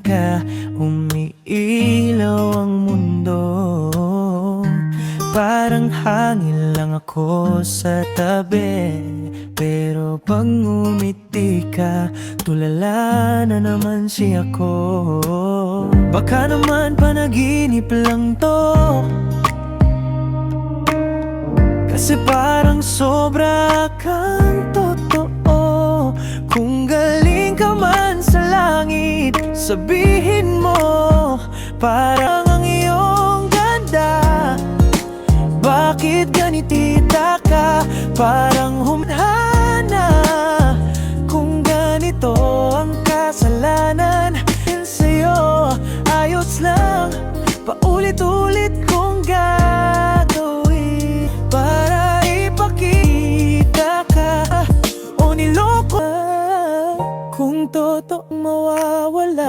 ka Umiilaw ang mundo. Parang hangin lang ako sa tabi Pero pag ngumiti ka Tulala na naman siya ko. Baka naman panaginip lang to. Kasi parang sobra kang Sabihin mo Parang ang iyong ganda. Bakit ganitita ka? Parang humdana Kung ganito ang kasalanan sa'yo Ayos lang. Paulit-ulit ko totoo mawawala